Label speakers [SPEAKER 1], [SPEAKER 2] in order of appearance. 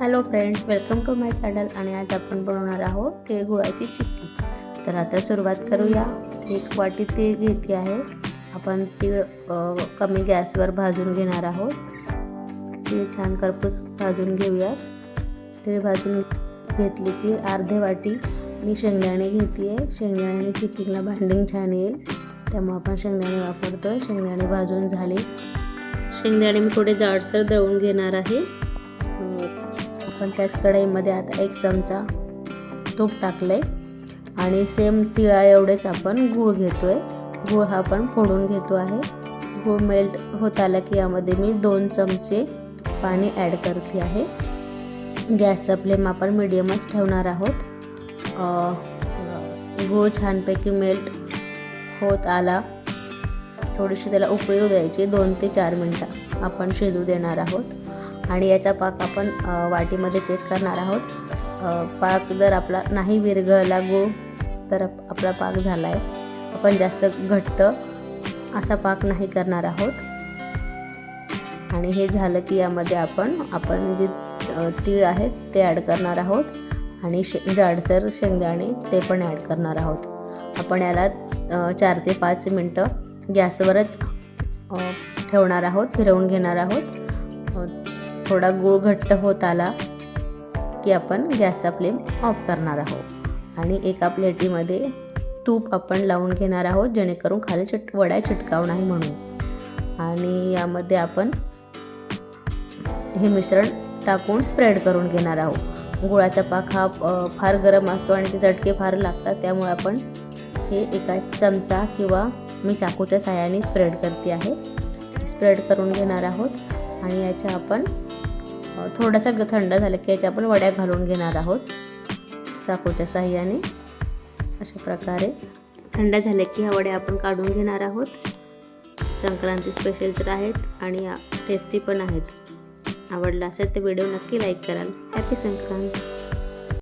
[SPEAKER 1] Hello friends welcome to my channel आणि आज आपण बनवणार आहोत तिळगुळाची चिक्की. तर आता सुरुवात करूया. एक वाटी तीळ घेते आहे. आपण तीळ कमी गॅसवर भाजून घेणार आहोत. तीळ छान करपूस भाजून घेऊयात. तीळ भाजून घेतली की अर्धे वाटी मी शेंगदाणे घेते आहे. शेंगदाण्याने चिक्कीला भांडिंग छान येईल. त्यामुळे आपण शेंगदाणे वापरतो आहे शेंगदाणे भाजून झाले. शेंगदाणे मी थोडे जाडसर दळून घेणार आहे. आपण त्याच कढईमध्ये आता एक चमचा तूप टाकलं आहे आणि सेम तिळा एवढेच आपण गूळ घेतो आहे गूळ हा आपण फोडून घेतो आहे. गूळ मेल्ट होत आला की यामध्ये मी दोन चमचे पाणी ॲड करते आहे. गॅसचा फ्लेम आपण मिडियमच ठेवणार आहोत. गूळ छानपैकी मेल्ट होत आला. थोडीशी त्याला उकळी द्यायची. दोन ते चार मिनटं आपण शिजू देणार आहोत. आणि याचा पाक आपण वाटीमध्ये चेक करणार आहोत. पाक जर आपला नाही विरघळला गूळ तर आपला पाक झाला आहे आपण जास्त घट्ट असा पाक नाही करणार आहोत. आणि हे झालं की यामध्ये आपण आपण जे तीळ आहेत ते ॲड करणार आहोत. आणि शे जाडसर शेंगदाणे ते पण ॲड करणार आहोत. आपण याला चार ते पाच मिनटं गॅसवरच ठेवणार आहोत फिरवून घेणार आहोत. थोडा गूळ घट्ट होत आला की आपण गॅसचा फ्लेम ऑफ करणार आहोत. आणि एका प्लेटीमध्ये तूप आपण लावून घेणार आहोत जेणेकरून खाली चिट वड्या चिटकाव नाही म्हणून. आणि यामध्ये आपण हे मिश्रण टाकून स्प्रेड करून घेणार आहोत. गुळाचा पाक हा फार गरम असतो आणि ते चटके फार लागतात त्यामुळे आपण हे एका चमचा किंवा मी चाकूच्या साह्याने स्प्रेड करते आहे. स्प्रेड करून घेणार आहोत. आणि याच्या आपण थोडासा ग- थंड झालं की याच्या आपण वड्या घालून घेणार आहोत. चाकूच्या सहाय्याने अशा प्रकारे. थंड झाल्या की ह्या वड्या आपण काढून घेणार आहोत. संक्रांती स्पेशल तर आहेत आणि टेस्टी पण आहेत. आवडला असेल तर व्हिडिओ नक्की लाईक कराल. हॅपी संक्रांत.